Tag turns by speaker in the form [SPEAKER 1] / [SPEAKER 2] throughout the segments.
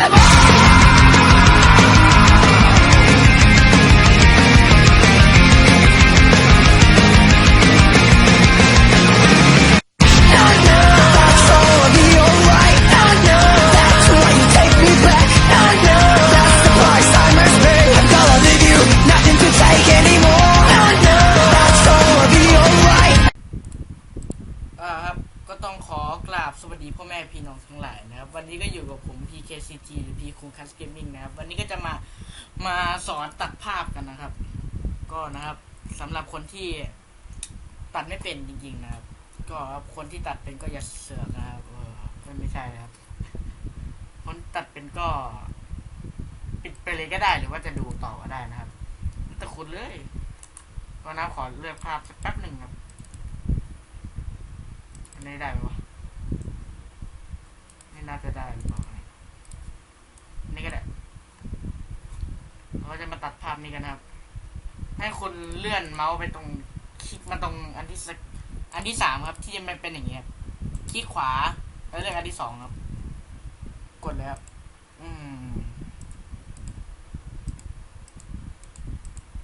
[SPEAKER 1] อ่ วัสดีพ่อแม่พี่น้องทั้งหลายนะครับ วันนี้ก็อยู่กับผม PKCG หรือ P คูคัสเกมมิ่งนะครับ วันนี้ก็จะมามาสอนตัดภาพกันนะครับ ก็นะครับสำหรับคนที่ตัดไม่เป็นจริง ๆ นะครับ ก็คนที่ตัดเป็นก็อย่าเสือกนะครับเออไม่ใช่นะครับ คนตัดเป็นก็ปิดไปเลยก็ได้หรือว่าจะดูต่อก็ได้นะครับแต่คุณเลยก็นะขอเลือกภาพสักแป๊บหนึ่งครับอันนี้ได้ไหมวะ น่าจะได้หรือเปล่านี่ก็ได้เราก็จะมาตัดภาพนี้กันครับ ให้คุณเลื่อนเมาส์ไปตรงคลิกมาตรงอันที่สักอันที่สามครับ ที่มันเป็นอย่างเงี้ยคลิกขวาแล้วเลือกอันที่สองครับ กดเลยครับ อืม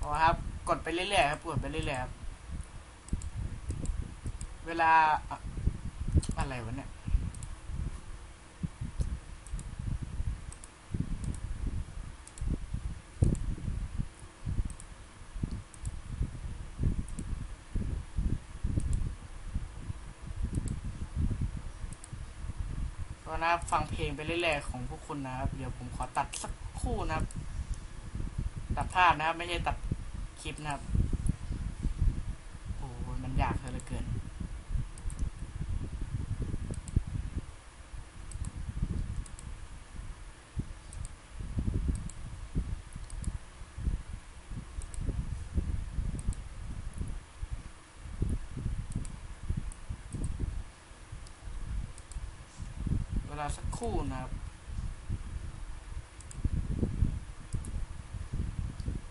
[SPEAKER 1] พอครับ กดไปเรื่อยๆครับกดไปเรื่อยๆครับ เวลาอะอะไรวะเนี่ย ก็นะครับฟังเพลงไปเรื่อยๆของพวกคุณนะครับ เดี๋ยวผมขอตัดสักคู่นะครับ ตัดภาพนะครับ ไม่ใช่ตัดคลิปนะครับ โอ้มันยากเหลือเกิน ลาสักครู่นะครับ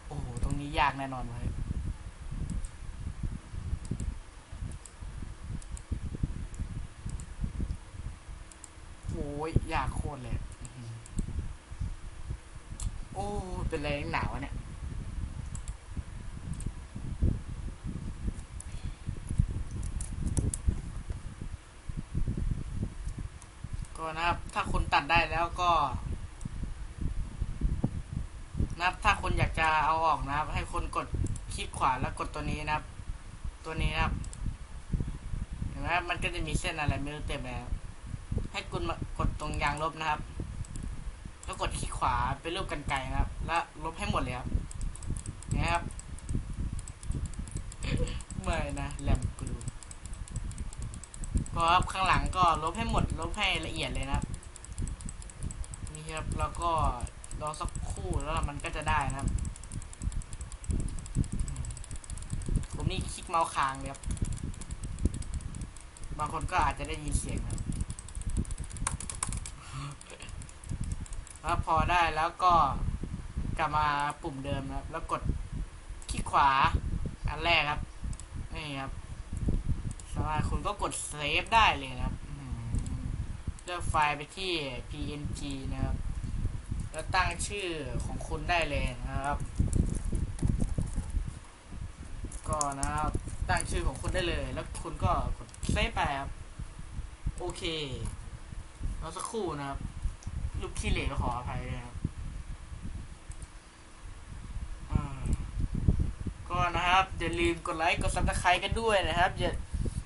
[SPEAKER 1] โอ้โหตรงนี้ยากแน่นอนเลยโอ้ยยากโคตรเลยโอ้เป็นอะไรหนาวะเนี่ย นะครับ ถ้าคนตัดได้แล้วก็นะครับถ้าคนอยากจะเอาออกนะครับ ให้คนกดคลิกขวาแล้วกดตัวนี้นะครับ ตัวนี้นะครับเห็นไหมครับมันก็จะมีเส้นอะไรไม่รู้เต็มเลยครับให้คุณกดตรงยางลบนะครับ แล้วกดคลิกขวาเป็นรูปกันไกรนะครับ แล้วลบให้หมดเลยครับนี่ครับเมื่อยนะแรมกรูก็ ครับข้างหลังก็ลบให้หมดลบให้ละเอียดเลยนะครับนี่ครับแล้วก็รอสักคู่แล้วมันก็จะได้นะครับ ผมนี่คลิกเมาส์ค้างเลยครับบางคนก็อาจจะได้ยินเสียงนะครับแล้วพอได้แล้วก็กลับมาปุ่มเดิมนะครับ แล้วกดคลิกขวาอันแรกครับ นี่ครับามารถคุณก็กดเซฟได้เลยนะครับเลือกไฟล์ไปที่ png นะครับ แล้วตั้งชื่อของคุณได้เลยนะครับ ก็นะครับตั้งชื่อของคุณได้เลย แล้วคุณก็กดเซฟไปครับ โอเคแล้วสักครู่นะครับรูปที่เหลวขออภัยด้วยนะครับก็นะครับอย่าลืมกดไลค์กดซับสไครต์กันด้วยนะครับอย่า